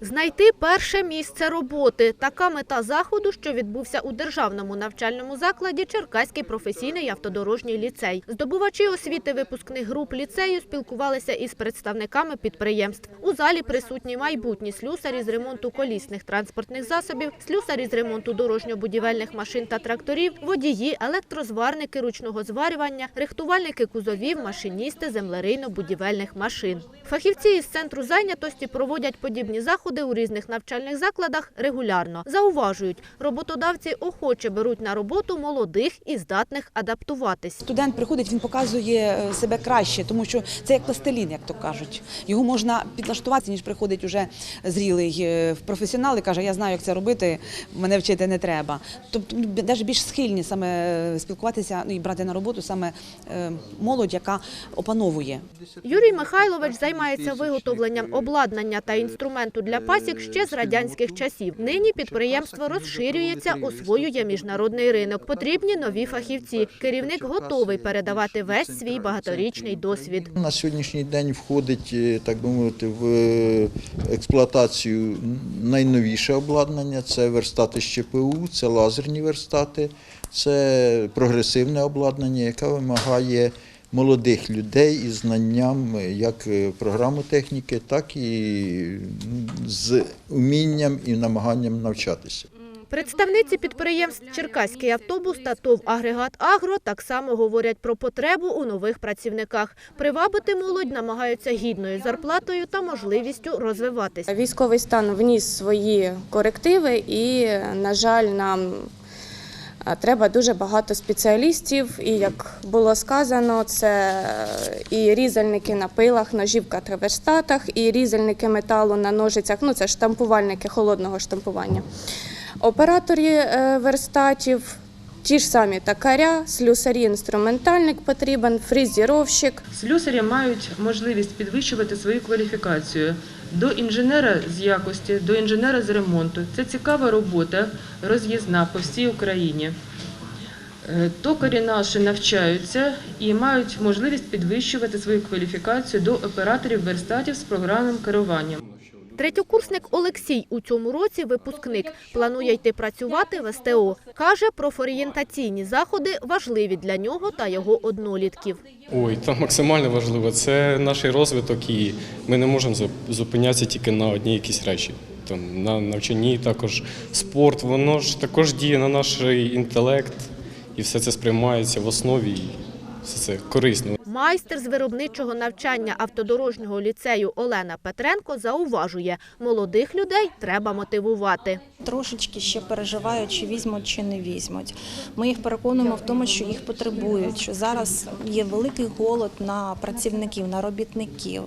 Знайти перше місце роботи. Така мета заходу, що відбувся у державному навчальному закладі Черкаський професійний автодорожній ліцей. Здобувачі освіти випускних груп ліцею спілкувалися із представниками підприємств. У залі присутні майбутні слюсарі з ремонту колісних транспортних засобів, слюсарі з ремонту дорожньо-будівельних машин та тракторів, водії, електрозварники ручного зварювання, рихтувальники кузовів, машиністи землерийно-будівельних машин. Фахівці із центру зайнятості проводять подібні заходи у різних навчальних закладах регулярно. Зауважують, роботодавці охоче беруть на роботу молодих і здатних адаптуватись. Студент приходить, він показує е, себе краще, тому що це як пластилін, як то кажуть. Його можна підлаштуватися, ніж приходить уже зрілий е, професіонал і каже, я знаю, як це робити, мене вчити не треба. Тобто навіть більш схильні саме е, спілкуватися ну, і брати на роботу саме молодь, яка опановує. Юрій Михайлович займається виготовленням обладнання та інструменту для пасік ще з радянських часів. Нині підприємство розширюється, освоює міжнародний ринок. Потрібні нові фахівці. Керівник готовий передавати весь свій багаторічний досвід. На сьогоднішній день входить, е, так би мовити, в е, експлуатацію найновіше обладнання. Це верстати з ЧПУ, це лазерні верстати, це прогресивне обладнання, яке вимагає молодих людей із знанням як е, програмотехніки, так і з умінням і намаганням навчатися. Представниці підприємств Черкаський автобус та ТОВ «Агрегат Агро» так само говорять про потребу у нових працівниках. Привабити молодь намагаються гідною зарплатою та можливістю розвиватись. Військовий стан вніс свої корективи, і, на жаль, нам треба дуже багато спеціалістів. І як було сказано, це і різальники на пилах, ножівка та верстатах, і різальники металу на ножицях. Ну це штампувальники холодного штампування. Операторі е, верстатів. Ті ж самі токаря, слюсарі, інструментальник потрібен, фрезеровщик. Слюсарі мають можливість підвищувати свою кваліфікацію до інженера з якості, до інженера з ремонту. Це цікава робота, роз'їзна по всій Україні. Е, Токарі наші навчаються і мають можливість підвищувати свою кваліфікацію до операторів верстатів з програмним керуванням. Третьокурсник Олексій у цьому році випускник. Планує йти працювати в СТО. Каже, профорієнтаційні заходи важливі для нього та його однолітків. Ой, там максимально важливо. Це наш розвиток, і ми не можемо зупинятися тільки на одній якійсь речі. На навчанні також спорт, воно ж також діє на наш інтелект, і все це сприймається в основі, все це корисно. Майстер з виробничого навчання автодорожнього ліцею Олена Петренко зауважує, молодих людей треба мотивувати. трошечки ще переживають, чи візьмуть, чи не візьмуть. Ми їх переконуємо в тому, що їх потребують, що зараз є великий голод на працівників, на робітників,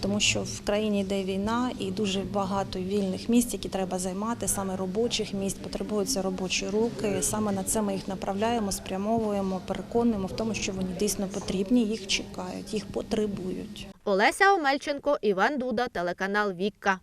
тому що в країні йде війна і дуже багато вільних місць, які треба займати, саме робочих місць, потребуються робочі руки. Саме на це ми їх направляємо, спрямовуємо, переконуємо в тому, що вони дійсно потрібні, їх чекають, їх потребують. Олеся Омельченко, Іван Дуда, телеканал Вікка.